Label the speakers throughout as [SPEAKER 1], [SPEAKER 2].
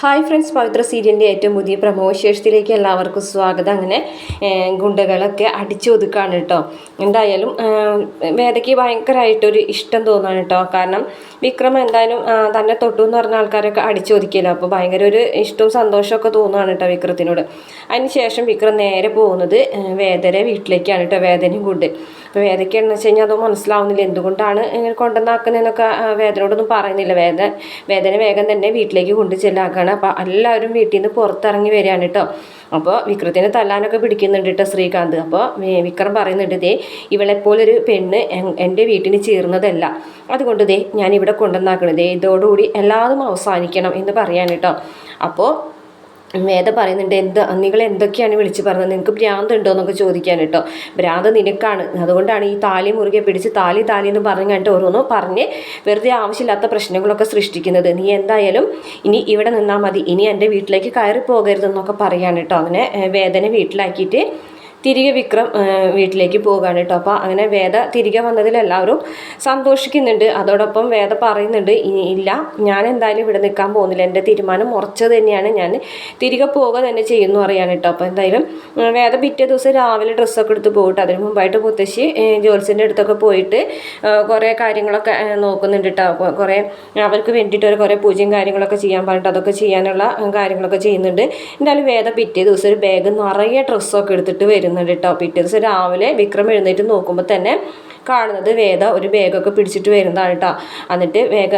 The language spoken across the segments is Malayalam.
[SPEAKER 1] ഹായ് ഫ്രണ്ട്സ് പവിത്ര സീരിയലിന്റെ ഏറ്റവും പുതിയ പ്രമോശേഷത്തിലേക്ക് എല്ലാവർക്കും സ്വാഗതം. അങ്ങനെ ഗുണ്ടകളൊക്കെ അടിച്ചൊതുക്കാണ് കേട്ടോ. എന്തായാലും വേദയ്ക്ക് ഭയങ്കരമായിട്ടൊരു ഇഷ്ടം തോന്നാണ് കേട്ടോ. കാരണം വിക്രം എന്തായാലും തന്നെ തൊട്ടു എന്ന് പറഞ്ഞ ആൾക്കാരൊക്കെ അടിച്ചൊതുക്കിയല്ലോ. അപ്പോൾ ഭയങ്കര ഒരു ഇഷ്ടവും സന്തോഷമൊക്കെ തോന്നുകയാണ് കേട്ടോ വിക്രത്തിനോട്. അതിന് ശേഷം വിക്രം നേരെ പോകുന്നത് വേദരെ വീട്ടിലേക്കാണ് കേട്ടോ. വേദനയും കൊണ്ട് അപ്പോൾ വേദയ്ക്കാണെന്ന് വെച്ച് കഴിഞ്ഞാൽ അത് മനസ്സിലാവുന്നില്ല. എന്തുകൊണ്ടാണ് ഇങ്ങനെ കൊണ്ടുവന്നാക്കുന്നതെന്നൊക്കെ വേദനയോടൊന്നും പറയുന്നില്ല. വേദ വേദന വേഗം തന്നെ വീട്ടിലേക്ക് കൊണ്ടു ചെല്ലാക്കുകയാണ് അപ്പോൾ എല്ലാവരും വീട്ടിൽ നിന്ന് പുറത്തിറങ്ങി വരികയാണ് കേട്ടോ. അപ്പോൾ വിക്രത്തിനെ തല്ലാനൊക്കെ പിടിക്കുന്നുണ്ട് കേട്ടോ ശ്രീകാന്ത്. അപ്പോൾ വിക്രം പറയുന്നുണ്ട് ദേ ഇവളെപ്പോലൊരു പെണ്ണ് എന്റെ വീട്ടിന് ചേർന്നതല്ല. അതുകൊണ്ട് ദേ ഞാൻ ഇവിടെ ദേ ഇതോടുകൂടി എല്ലാതും അവസാനിക്കണം എന്ന് പറയാൻ കേട്ടോ. അപ്പോൾ വേദ പറയുന്നുണ്ട് എന്താ നിങ്ങൾ എന്തൊക്കെയാണ് വിളിച്ച് പറഞ്ഞത്? നിങ്ങൾക്ക് ഭ്രാന്ത് ഉണ്ടോ എന്നൊക്കെ ചോദിക്കാൻ കേട്ടോ. ഭ്രാന്ത് നിനക്കാണ്. അതുകൊണ്ടാണ് ഈ താലി മുറുകെ പിടിച്ച് താലി താലി എന്ന് പറഞ്ഞു കണ്ടിട്ട് ഓരോന്നോ പറഞ്ഞ് വെറുതെ ആവശ്യമില്ലാത്ത പ്രശ്നങ്ങളൊക്കെ സൃഷ്ടിക്കുന്നത്. നീ എന്തായാലും ഇനി ഇവിടെ നിന്നാൽ മതി. ഇനി എന്റെ വീട്ടിലേക്ക് കയറി പോകരുതെന്നൊക്കെ പറയാൻ കേട്ടോ. അങ്ങനെ വേദന വീട്ടിലാക്കിയിട്ട് തിരികെ വിക്രം വീട്ടിലേക്ക് പോകുകയാണ് കേട്ടോ അപ്പോൾ അങ്ങനെ വേദ തിരികെ വന്നതിൽ എല്ലാവരും സന്തോഷിക്കുന്നുണ്ട്. അതോടൊപ്പം വേദ പറയുന്നുണ്ട് ഇല്ല ഞാൻ എന്തായാലും ഇവിടെ നിൽക്കാൻ പോകുന്നില്ല. എന്റെ തീരുമാനം ഉറച്ചത് തന്നെയാണ്. ഞാൻ തിരികെ പോവുക തന്നെ ചെയ്യുന്നു അറിയാൻ കേട്ടോ അപ്പോൾ എന്തായാലും വേദ പിറ്റേ ദിവസം രാവിലെ ഡ്രസ്സൊക്കെ എടുത്ത് പോയിട്ട് അതിന് മുമ്പായിട്ട് മുത്തശ്ശി ജോത്സ്യന്റെ അടുത്തൊക്കെ പോയിട്ട് കുറേ കാര്യങ്ങളൊക്കെ നോക്കുന്നുണ്ട് കേട്ടോ കുറേ അവർക്ക് വേണ്ടിയിട്ട് ഒരു കുറേ പൂജയും കാര്യങ്ങളൊക്കെ ചെയ്യാൻ പറഞ്ഞിട്ട് അതൊക്കെ ചെയ്യാനുള്ള കാര്യങ്ങളൊക്കെ ചെയ്യുന്നുണ്ട്. എന്തായാലും വേദ പിറ്റേ ദിവസം ഒരു ബാഗ് നിറയെ ഡ്രസ്സൊക്കെ എടുത്തിട്ട് വരുന്നുണ്ട് കേട്ടോ പിറ്റേ ദിവസം രാവിലെ വിക്രം എഴുന്നേറ്റ് നോക്കുമ്പോൾ തന്നെ കാണുന്നത് വേദ ഒരു ബാഗൊക്കെ പിടിച്ചിട്ട് വരുന്നതാണ് കേട്ടോ. എന്നിട്ട് വേഗ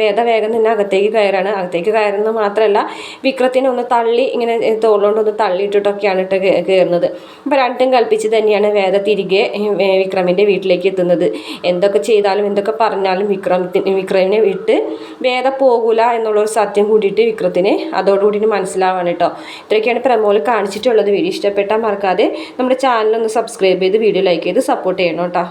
[SPEAKER 1] വേദ വേഗം തന്നെ അകത്തേക്ക് കയറാണ്. അകത്തേക്ക് കയറുന്നത് മാത്രമല്ല വിക്രത്തിനെ ഒന്ന് തള്ളി ഇങ്ങനെ തോളുകൊണ്ട് ഒന്ന് തള്ളിയിട്ടിട്ടൊക്കെയാണ് കേട്ടോ കയറുന്നത് അപ്പോൾ രണ്ടും കൽപ്പിച്ച് തന്നെയാണ് വേദ തിരികെ വിക്രമിന്റെ വീട്ടിലേക്ക് എത്തുന്നത്. എന്തൊക്കെ ചെയ്താലും എന്തൊക്കെ പറഞ്ഞാലും വിക്രമത്തിന് വിക്രമിനെ വിട്ട് വേദ പോകൂല എന്നുള്ളൊരു സത്യം കൂടിയിട്ട് വിക്രത്തിന് അതോടുകൂടി മനസ്സിലാവാണ് കേട്ടോ. ഇത്രയൊക്കെയാണ് പ്രമോൽ കാണിച്ചിട്ടുള്ളത്. വീഡിയോ ഇഷ്ടപ്പെട്ടാൽ മറക്കാതെ നമ്മുടെ ചാനലൊന്ന് സബ്സ്ക്രൈബ് ചെയ്ത് വീഡിയോ ലൈക്ക് ചെയ്ത് സപ്പോർട്ട് ചെയ്യണം കേട്ടോ.